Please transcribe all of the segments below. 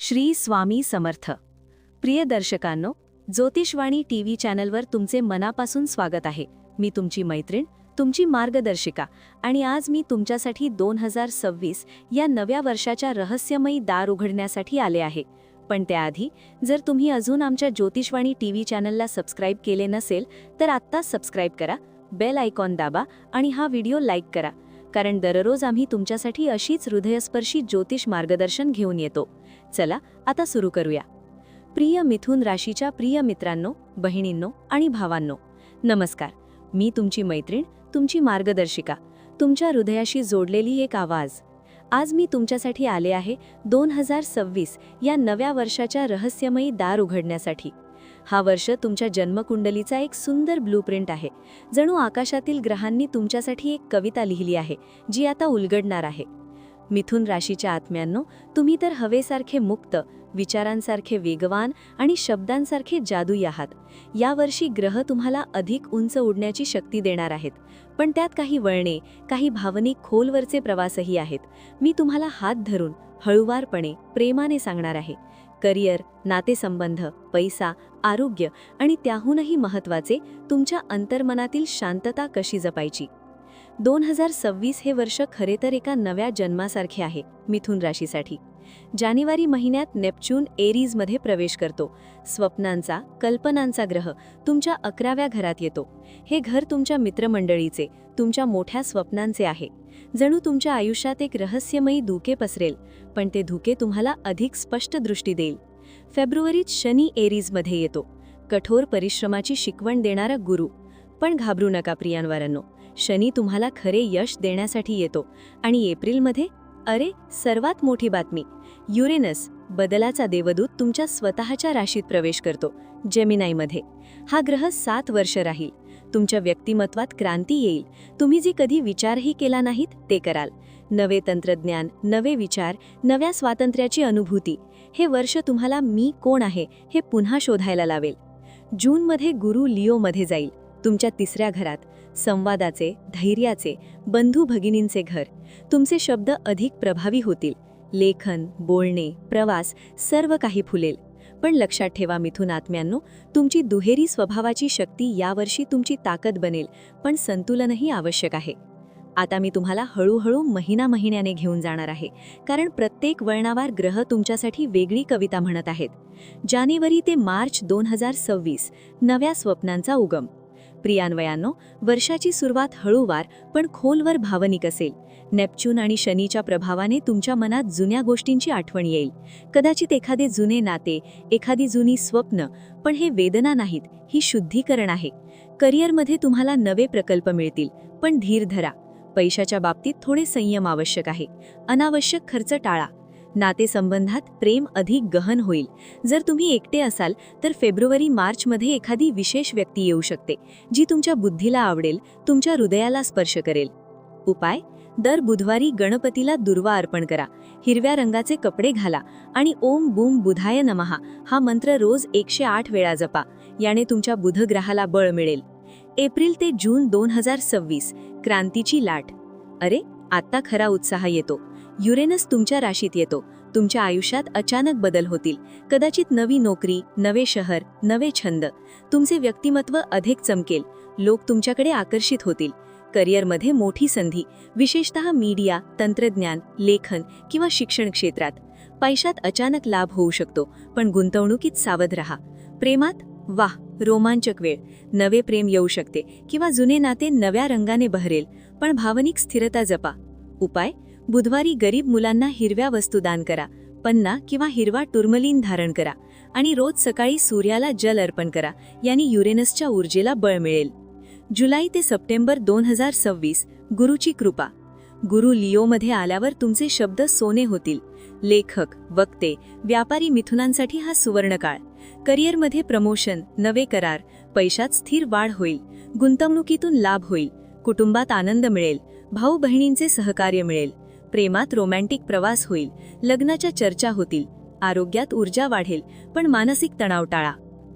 श्री स्वामी समर्थ. प्रिय दर्शकांनो ज्योतिषवाणी T V चॅनलवर तुमचे मनापासून स्वागत आहे. मी तुमची मैत्रीण तुमची मार्गदर्शिका आणि आज मी तुमच्यासाठी दोन हजार सव्वीस या नव्या वर्षाच्या रहस्यमयी दार उघडण्यासाठी आले आहे. पण त्याआधी जर तुम्ही अजून आमच्या ज्योतिषवाणी टी व्ही चॅनलला सबस्क्राईब केले नसेल तर आत्ताच सबस्क्राईब करा बेल आयकॉन दाबा आणि हा व्हिडिओ लाईक करा. कारण दररोज आम्ही तुमच्यासाठी अशीच हृदयस्पर्शी ज्योतिष मार्गदर्शन घेऊन येतो. चला आता सुरू करूया. प्रिय मिथुन राशीच्या प्रिय मित्रांनो बहिणींनो आणि भावांनो नमस्कार. मी तुमची मैत्रीण तुमची मार्गदर्शिका तुमच्या हृदयाशी जोडलेली एक आवाज. आज मी तुमच्यासाठी आले आहे दोन हजार सव्वीस या नव्या वर्षाच्या रहस्यमयी दार उघडण्यासाठी. हा वर्ष तुमच्या जन्मकुंडलीचा एक सुंदर ब्लूप्रिंट आहे. जणू आकाशातील ग्रहांनी तुमच्यासाठी एक कविता लिहिली आहे जी आता उलगडणार आहे. मिथुन राशीच्या आत्म्यांनो तुम्ही तर हवेसारखे मुक्त विचारांसारखे वेगवान आणि शब्दांसारखे जादूई आहात. यावर्षी ग्रह तुम्हाला अधिक उंच उडण्याची शक्ती देणार आहेत. पण त्यात काही वळणे काही भावनिक खोलवरचे प्रवासही आहेत. मी तुम्हाला हात धरून हळुवारपणे प्रेमाने सांगणार आहे. करिअर नातेसंबंध पैसा आरोग्य आणि त्याहूनही महत्त्वाचे तुमच्या अंतर्मनातील शांतता कशी जपायची? दोन हजार सव्वीस हे वर्ष खरे तर एका नव्या जन्मासारखे आहे मिथुन राशीसाठी. जानेवारी महिन्यात नेपच्यून एरीजमध्ये प्रवेश करतो. स्वप्नांचा कल्पनांचा ग्रह तुमच्या अकराव्या घरात येतो. हे घर तुमच्या मित्रमंडळीचे तुमच्या मोठ्या स्वप्नांचे आहे. जणू तुमच्या आयुष्यात एक रहस्यमयी धुके पसरेल पण ते धुके तुम्हाला अधिक स्पष्ट दृष्टी देईल. फेब्रुवारीत शनी एरीजमध्ये येतो. कठोर परिश्रमाची शिकवण देणारा गुरु. पण घाबरू नका प्रियांवरांनो. शनी तुम्हाला खरे यश देण्यासाठी येतो. आणि एप्रिलमध्ये अरे सर्वात मोठी बातमी. युरेनस बदलाचा देवदूत तुमच्या स्वतःच्या राशीत प्रवेश करतो जेमिनाईमध्ये. हा ग्रह सात वर्ष राहील. तुमच्या व्यक्तिमत्वात क्रांती येईल. तुम्ही जे कधी विचारही केला नाहीत ते कराल. नवे तंत्रज्ञान नवे विचार नव्या स्वातंत्र्याची अनुभूती. हे वर्ष तुम्हाला मी कोण आहे हे पुन्हा शोधायला लावेल. जूनमध्ये गुरु लिओमध्ये जाईल. तुमच्या तिसऱ्या घरात. संवादाचे धैर्याचे बंधू भगिनींचे घर. तुमचे शब्द अधिक प्रभावी होतील. लेखन बोलणे प्रवास सर्व काही फुलेल. पण लक्षात ठेवा मिथून आत्म्यांनो तुमची दुहेरी स्वभावाची शक्ती यावर्षी तुमची ताकद बनेल पण संतुलनही आवश्यक आहे. आता मी तुम्हाला हळूहळू महिना महिन्याने घेऊन जाणार आहे कारण प्रत्येक वळणावार ग्रह तुमच्यासाठी वेगळी कविता म्हणत आहेत. जानेवारी ते मार्च दोन हजार सव्वीस नव्या स्वप्नांचा उगम. प्रियान्वयांनो वर्षाची सुरुवात हळूवार पण खोलवर भावनिक असेल. नेपच्यून आणि शनीच्या प्रभावाने तुमच्या मनात जुन्या गोष्टींची आठवण येईल. कदाचित एखादे जुने नाते एखादी जुनी स्वप्न पण हे वेदना नाहीत ही शुद्धीकरण आहे. करिअरमध्ये तुम्हाला नवे प्रकल्प मिळतील पण धीर धरा. पैशाच्या बाबतीत थोडे संयम आवश्यक आहे. अनावश्यक खर्च टाळा. नातेसंबंधात प्रेम अधिक गहन होईल. जर तुम्ही एकटे असाल तर फेब्रुवारी मार्चमध्ये एखादी विशेष व्यक्ती येऊ शकते जी तुमच्या बुद्धीला आवडेल तुमच्या हृदयाला स्पर्श करेल. उपाय दर बुधवारी गणपतीला दुर्वा अर्पण करा. हिरव्या रंगाचे कपडे घाला आणि ओम बूम बुधाय नमहा हा मंत्र रोज एकशे आठ वेळा जपा याने तुमच्या बुधग्रहाला बळ मिळेल. एप्रिल ते जून दोन हजार सव्वीस क्रांतीची लाट. अरे आत्ता खरा उत्साह येतो. युरेनस तुमच्या राशीत येतो. तुमच्या आयुष्यात अचानक बदल होतील. कदाचित नवी नोकरी नवे शहर नवे छंद. तुमचे व्यक्तिमत्व अधिक चमकेल. लोक तुमच्याकडे आकर्षित होतील. करिअरमध्ये मोठी संधी विशेषतः मीडिया तंत्रज्ञान लेखन किंवा शिक्षण क्षेत्रात. पैशात अचानक लाभ होऊ शकतो पण गुंतवणुकीत सावध रहा. प्रेमात वाह रोमांचक वेळ. नवे प्रेम येऊ शकते किंवा जुने नाते नव्या रंगाने बहरेल पण भावनिक स्थिरता जपा. उपाय? बुधवारी गरीब मुलांना हिरव्या वस्तू दान करा पन्ना किंवा हिरवा टुर्मलिन धारण करा आणि रोज सकाळी सूर्याला जल अर्पण करा यांनी युरेनसच्या ऊर्जेला बळ मिळेल. जुलै ते सप्टेंबर दोन हजार सव्वीस गुरुची कृपा. गुरु लिओमध्ये आल्यावर तुमचे शब्द सोने होतील. लेखक वक्ते व्यापारी मिथुनांसाठी हा सुवर्णकाळ. करिअरमध्ये प्रमोशन नवे करार पैशात स्थिर वाढ होईल गुंतवणुकीतून लाभ होईल कुटुंबात आनंद मिळेल भाऊ बहिणींचे सहकार्य मिळेल. प्रेमात रोमॅन्टिक प्रवास होईल लग्नाच्या चर्चा होतील आरोग्यात ऊर्जा वाढेल पण मानसिक तणाव टाळा.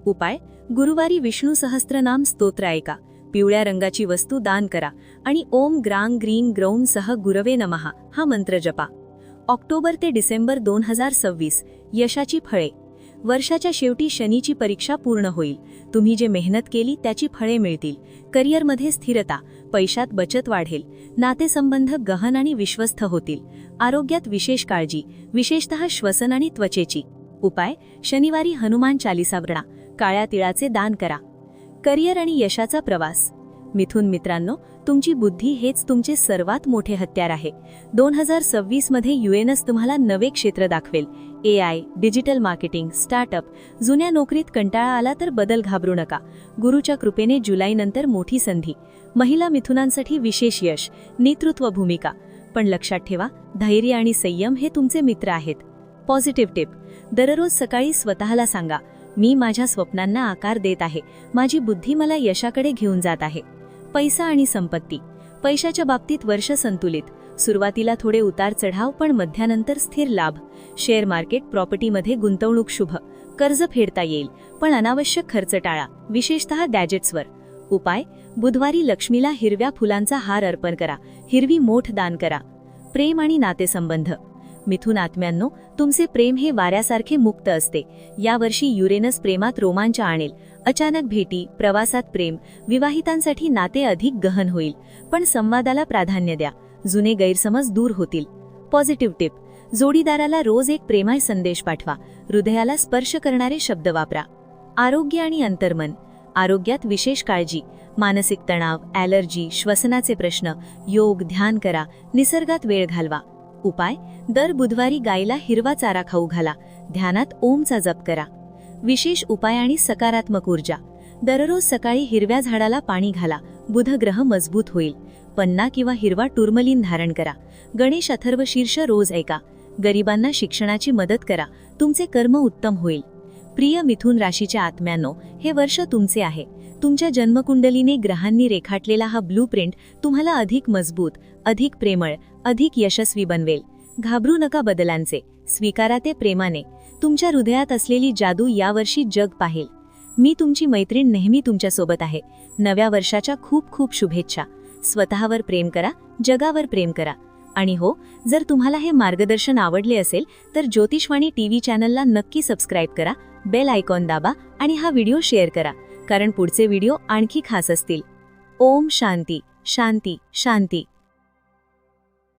उपाय गुरुवारी विष्णू सहस्त्रनाम स्तोत्र ऐका पिवळ्या रंगाची वस्तू दान करा आणि ओम ग्रांग ग्रीन ग्रौम सह गुरवे नमहा हा मंत्र जपा. ऑक्टोबर ते डिसेंबर दोन हजार सव्वीस यशाची फळे. वर्षाच्या शेवटी शनीची परीक्षा पूर्ण होईल. तुम्ही जे मेहनत केली त्याची फळे मिळतील. करिअरमध्ये स्थिरता पैशात बचत वाढेल. नातेसंबंध गहन आणि विश्वस्त होतील. आरोग्यात विशेष काळजी विशेषतः श्वसन आणि त्वचेची. उपाय शनिवारी हनुमान चालिसा व्रणा काळ्या तिळाचे दान करा. करिअर आणि यशाचा प्रवास. मिथून मित्रांनो तुमची बुद्धी हेच तुमचे सर्वात मोठे हत्यार आहे. दोन हजार सव्वीसमध्ये युएनएस तुम्हाला नवे क्षेत्र दाखवेल. A I digital marketing startup जुन्या नोकरीत कंटाळा आला तर बदल घाबरू नका. गुरुच्या कृपेने जुलैनंतर मोठी संधी. महिला मिथुनांसाठी विशेष यश नेतृत्व भूमिका. पण लक्षात ठेवा धैर्य आणि संयम हे तुमचे मित्र आहेत. पॉझिटिव्ह टिप दररोज सकाळी स्वतःला सांगा मी माझ्या स्वप्नांना आकार देत आहे. माझी बुद्धी मला यशाकडे घेऊन जात आहे. पैसा आणि संपत्ती. पैशाच्या बाबतीत वर्ष संतुलित. सुरुवातीला थोडे उतार चढाव पण मध्यानंतर स्थिर लाभ. शेअर मार्केट प्रॉपर्टीमध्ये गुंतवणूक शुभ. कर्ज फेडता येईल पण अनावश्यक खर्च टाळा. विशेषतः गॅजेट्सवर. उपाय बुधवारी लक्ष्मीला हिरव्या फुलांचा हार अर्पण करा. हिरवी मोठ दान करा. प्रेम आणि नातेसंबंध. मिथुन आत्म्यांनो तुमचे प्रेम हे वाऱ्यासारखे मुक्त असते. यावर्षी युरेनस प्रेमात रोमांच आणेल. अचानक भेटी प्रवासात प्रेम विवाहितांसाठी नाते अधिक गहन होईल. पण संवादाला प्राधान्य द्या. जुने गैरसमज दूर होतील. पॉझिटिव्ह टिप जोडीदाराला रोज एक प्रेमाय संदेश पाठवा. हृदयाला स्पर्श करणारे शब्द वापरा. आरोग्य आणि अंतर्मन आरोग्यात विशेष काळजी. मानसिक तणाव ॲलर्जी श्वसनाचे प्रश्न योग ध्यान करा. निसर्गात वेळ घालवा. उपाय दर बुधवारी गायीला हिरवा चारा खाऊ घाला. ध्यानात ओमचा जप करा. विशेष उपाय आणि सकारात्मक ऊर्जा. दररोज सकाळी हिरव्या झाडाला पाणी घाला. बुधग्रह मजबूत होईल. पन्ना किंवा हिरवा टुर्मलिन धारण करा. गणेश अथर्व शीर्ष रोज ऐका. गरिबांना शिक्षणाची मदत करा. तुमचे कर्म उत्तम होईल. प्रिय मिथुन राशीच्या आत्म्यांनो हे वर्ष तुमचे आहे. तुमच्या जन्मकुंडलीने ग्रहांनी रेखाटलेला हा ब्लू प्रिंट तुम्हाला अधिक मजबूत अधिक प्रेमळ अधिक यशस्वी बनवेल. घाबरू नका बदलांचे. स्वीकारा ते प्रेमाने. तुमच्या हृदयात असलेली जादू यावर्षी जग पाहेल. मी तुमची मैत्रीण नेहमी तुमच्यासोबत आहे. नव्या वर्षाच्या खूप खूप शुभेच्छा. स्वतःवर प्रेम करा जगावर प्रेम करा. आणि हो जर तुम्हाला हे मार्गदर्शन आवडले असेल तर ज्योतिषवाणी टीव्ही चॅनलला नक्की सबस्क्राईब करा बेल आयकॉन दाबा आणि हा व्हिडिओ शेअर करा कारण पुढचे व्हिडिओ आणखी खास असतील. ओम शांती शांती शांती.